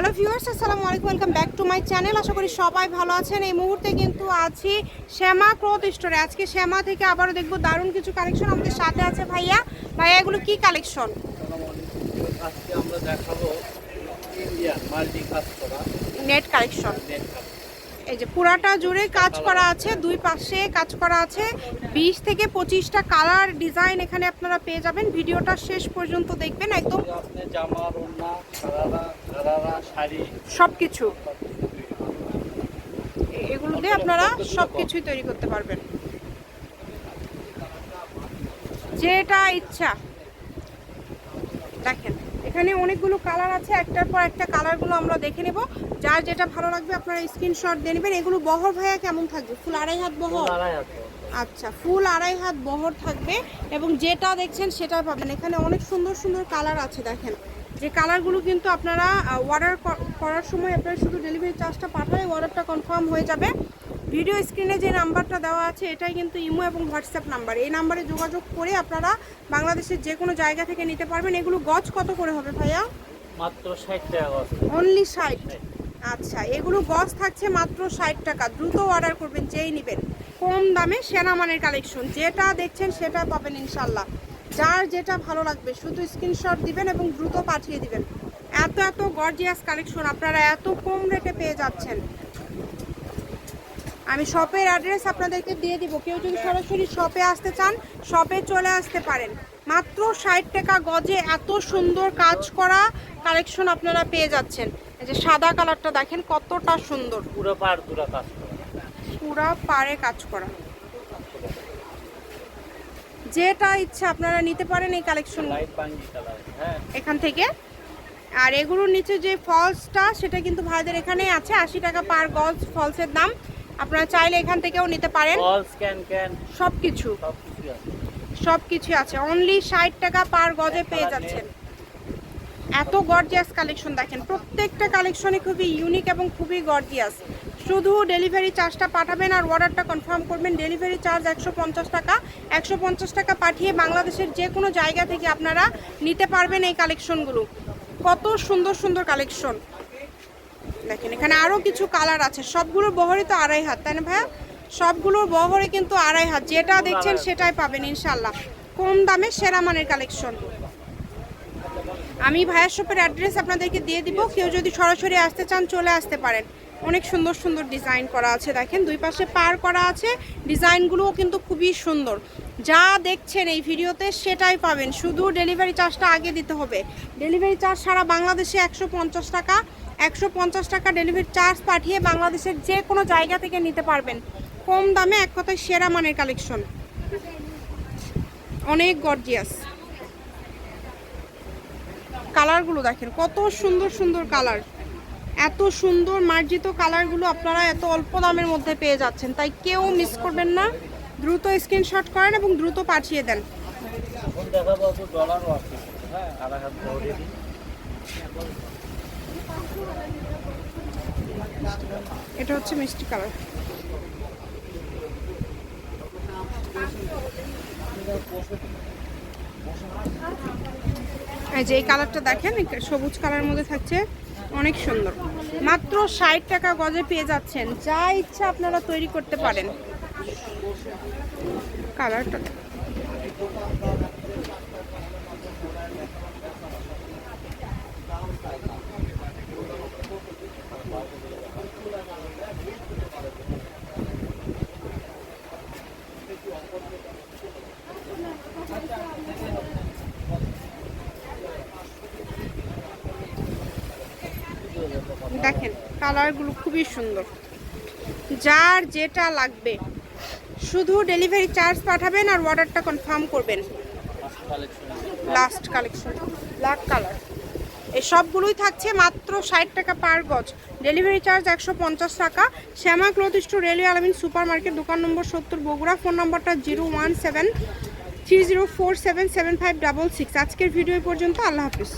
Hello viewers আসসালামু আলাইকুম welcome back to my channel. আশা করি সবাই ভালো আছেন। এই মুহূর্তে কিন্তু আছি শ্যামা ক্লথ স্টোরে। আজকে শ্যামা থেকে আবারও দেখব দারুণ কিছু কালেকশন আমাদের সাথে আছে ভাইয়া। ভাইয়া এগুলো কি কালেকশন আজকে আমরা দেখাবো ইন্ডিয়ান মাল্টি কাজ করা। নেট কালেকশন নেট কাজ এই যে পুরাটা জুড়ে কাজ করা আছে, দুই পাশে কাজ করা আছে। বিশ থেকে পঁচিশটা কালার ডিজাইন এখানে আপনারা পেয়ে যাবেন। ভিডিওটা শেষ পর্যন্ত দেখবেন একদম। সব কিছু এগুলো দিয়ে আপনারা সব কিছুই তৈরি করতে পারবেন। যেটা ইচ্ছা। দেখেন। এখানে অনেকগুলো কালার আছে একটার পর একটা কালারগুলো আমরা দেখে নেব। যার যেটা ভালো লাগবে আপনারা স্ক্রিনশট দিয়ে নেবেন। এগুলো বহর ভাইয়া কেমন থাকবে? ফুল আড়াই হাত বহর? আচ্ছা ফুল আড়াই হাত বহর থাকবে এবং যেটা দেখছেন সেটা পাবেন। এখানে অনেক সুন্দর সুন্দর কালার আছে দেখেন। যে কালারগুলো কিন্তু আপনারা অর্ডার করার সময় আপনারা শুধু ডেলিভারি চার্জটা পাঠালে অর্ডারটা কনফার্ম হয়ে যাবে। ভিডিও স্ক্রিনে যে নাম্বারটা দেওয়া আছে এটাই কিন্তু ইমো এবং হোয়াটসঅ্যাপ নাম্বার। এই নাম্বারে যোগাযোগ করে আপনারা বাংলাদেশের যে কোনো জায়গা থেকে নিতে পারবেন। এগুলো গজ কত করে হবে ভাইয়া? মাত্র ষাট টাকা অনলি ষাট? আচ্ছা এগুলো গজ থাকছে মাত্র ষাট টাকা। দ্রুত অর্ডার করবেন যেই নেবেন। কম দামে সেরা মানের কালেকশন যেটা দেখছেন সেটা পাবেন ইনশাল্লাহ যার যেটা ভালো লাগবে শুধু স্ক্রিনশট দিবেন এবং দ্রুত পাঠিয়ে দিবেন। এত এত গর্জিয়াস কালেকশন আপনারা এত কম রেটে পেয়ে যাচ্ছেন। আমি শপের অ্যাড্রেস আপনাদেরকে দিয়ে দিব। কেউ যদি সরাসরি শপে আসতে চান শপে চলে আসতে পারেন। মাত্র ষাট টাকা গজে এত সুন্দর কাজ করা কালেকশন আপনারা পেয়ে যাচ্ছেন। এই যে সাদা কালারটা দেখেন কতটা সুন্দর। পুরো পার পুরো কাজ করা। পুরা পারে কাজ করা। যেটা ইচ্ছা আপনারা নিতে পারেন এই কালেকশন হ্যাঁ। এখান থেকে। আর এগুলোর নিচে যে ফলসটা সেটা কিন্তু ভাইদের এখানেই আছে। আশি টাকা পার গজ ফলসের দাম। আপনারা চাইলে এখান থেকেও নিতে পারেন। সব কিছু সব কিছু আছে। আছে। অনলি ষাট টাকা পার গজে পেয়ে যাচ্ছেন। এত গর্জিয়াস কালেকশন দেখেন। প্রত্যেকটা কালেকশনে খুবই ইউনিক এবং খুবই গর্জিয়াস শুধু ডেলিভারি চার্জটা পাঠাবেন আর অর্ডারটা কনফার্ম করবেন। ডেলিভারি চার্জ একশো পঞ্চাশ টাকা। একশো পঞ্চাশ টাকা পাঠিয়ে বাংলাদেশের যে কোনো জায়গা থেকে আপনারা নিতে পারবেন এই কালেকশনগুলো কত সুন্দর সুন্দর কালেকশন দেখেন এখানে আরও কিছু কালার আছে। সবগুলোর বহরই তো আড়াই হাত তাই না ভাইয়া? সবগুলোর বহরে কিন্তু আড়াই হাত যেটা দেখছেন সেটাই পাবেন ইনশাল্লাহ কম দামে সেরা মানের কালেকশন আমি ভাইয়ার শপের অ্যাড্রেস আপনাদেরকে দিয়ে দিব। কেউ যদি সরাসরি আসতে চান চলে আসতে পারেন। অনেক সুন্দর সুন্দর ডিজাইন করা আছে দেখেন। দুই পাশে পার করা আছে। ডিজাইনগুলোও কিন্তু খুবই সুন্দর। যা দেখছেন এই ভিডিওতে সেটাই পাবেন। শুধু ডেলিভারি চার্জটা আগে দিতে হবে। ডেলিভারি চার্জ সারা বাংলাদেশে একশো পঞ্চাশ টাকা। একশো পঞ্চাশ টাকা ডেলিভারি চার্জ পাঠিয়ে বাংলাদেশের যে কোনো জায়গা থেকে নিতে পারবেন। কম দামে এক কথায় সেরা মানের কালেকশন অনেক গর্জিয়াস কালারগুলো দেখেন, কত সুন্দর সুন্দর কালার এত সুন্দর মার্জিত কালারগুলো আপনারা এত অল্প দামের মধ্যে পেয়ে যাচ্ছেন। তাই কেউ মিস করবেন না। দ্রুত স্ক্রিনশট করেন এবং দ্রুত পাঠিয়ে দেন। হ্যাঁ এটা হচ্ছে মিষ্টি কালার। এই যে এই কালারটা দেখেন সবুজ কালারের মধ্যে থাকছে। অনেক সুন্দর। মাত্র ষাট টাকা গজে পেয়ে যাচ্ছেন। যা ইচ্ছা আপনারা তৈরি করতে পারেন। কালারটা দেখেন। কালারগুলো খুবই সুন্দর যার যেটা লাগবে শুধু ডেলিভারি চার্জ পাঠাবেন আর অর্ডারটা কনফার্ম করবেন। লাস্ট কালেকশন ব্ল্যাক কালার এই সবগুলোই থাকছে মাত্র ষাট টাকা পার গজ। ডেলিভারি চার্জ একশো পঞ্চাশ টাকা। Shyama cloth store railway Almin super market দোকান নম্বর সত্তর, বগুড়া। ফোন নম্বরটা zero one seven three zero four seven seven five double six. আজকের ভিডিও পর্যন্ত। আল্লাহ হাফিজ।